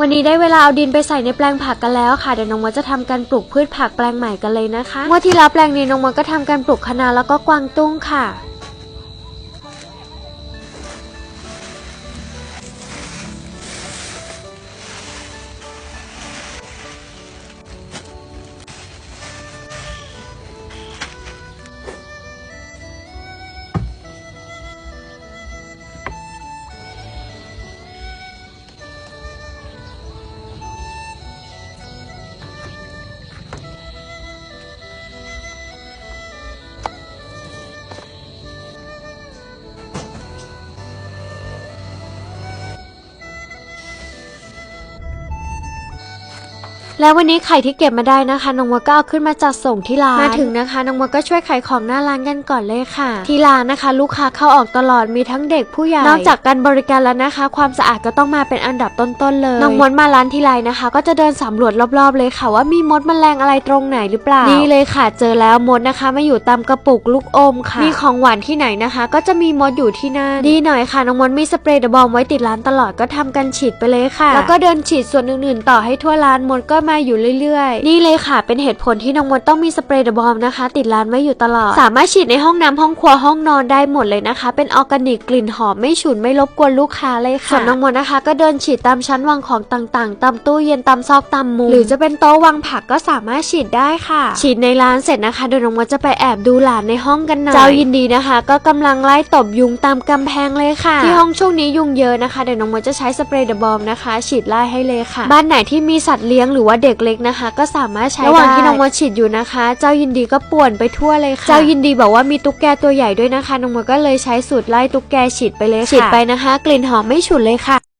วันนี้ได้เวลาเอาดินไปใส่ในแปลงผักกันแล้วค่ะเดี๋ยวน้องมดจะทำการปลูกพืชผักแปลงใหม่กันเลยนะคะ เมื่อที่แล้วแปลงนี้น้องมดก็ทำการปลูกคะน้าแล้วก็กวางตุ้งค่ะ แล้ววันนี้ไข่ที่เก็บมาได้นะคะน้องมดก็เอาขึ้นมาจัดส่งที่ร้านมาถึงนะคะน้องมดก็ช่วยขายของหน้าร้านกันก่อนเลยค่ะ ที่ร้านนะคะ ลูกค้าเข้าออกตลอดมีทั้งเด็กผู้ใหญ่นอกจากการบริการแล้วนะคะ ความสะอาดก็ต้องมาเป็นอันดับต้นๆเลยน้องมดมาร้านที่ไรนะคะ ก็จะเดินสำรวจรอบๆ เลยค่ะว่ามีมดแมลงอะไรตรงไหนหรือเปล่านี่เลยค่ะเจอแล้วมดนะคะมาอยู่ตามกระปุกลูกอมค่ะมีของหวานที่ไหนนะคะ ก็จะมีมดอยู่ที่นั่นดีหน่อยค่ะน้องมดมีสเปรย์เดอะบอมไว้ติดร้านตลอดก็ทำกันฉีดไปเลยค่ะ แล้วก็เดินฉีดส่วนอื่นๆ ต่อให้ทั่วร้านมดก็มาอยู่เรื่อยๆ นี่เลยค่ะ เป็นเหตุผลที่น้องมดต้องมีสเปรย์เดอะบอมนะคะ ติดร้านไว้อยู่ตลอด สามารถฉีดในห้องน้ำห้องครัวห้องนอนได้หมดเลยนะคะ เป็นออร์แกนิกกลิ่นหอมไม่ฉุนไม่รบกวนลูกค้าเลยค่ะส่วนน้องมดนะคะ ก็เดินฉีดตามชั้นวางของต่างๆ ตามตู้เย็นตามซอกตามมุมหรือจะเป็นโต๊ะวางผักก็สามารถฉีดได้ค่ะ ฉีดในร้านเสร็จนะคะเดี๋ยวน้องมดจะไปแอบดูหลานในห้องกันหน่อยเจ้ายินดีนะคะ ก็กำลังไล่ตบยุงตามกำแพงเลยค่ะ ที่ห้องช่วงนี้ยุงเยอะนะคะเดี๋ยวน้องมดจะใช้สเปรย์เดอะบอมนะคะ ฉีดไล่ให้เลยค่ะ บ้านไหนที่มีสัตว์เลี้ยงหรือว่าเด็กเล็กนะคะ ก็สามารถใช้ระหว่างที่น้องมดฉีดอยู่นะคะ เจ้ายินดีก็ป่วนไปทั่วเลยค่ะ เจ้ายินดีบอกว่ามีตุ๊กแกตัวใหญ่ด้วยนะคะ น้องมดก็เลยใช้สูตรไล่ตุ๊กแกฉีดไปเลยค่ะฉีดไปนะคะ กลิ่นหอมไม่ฉุนเลยค่ะ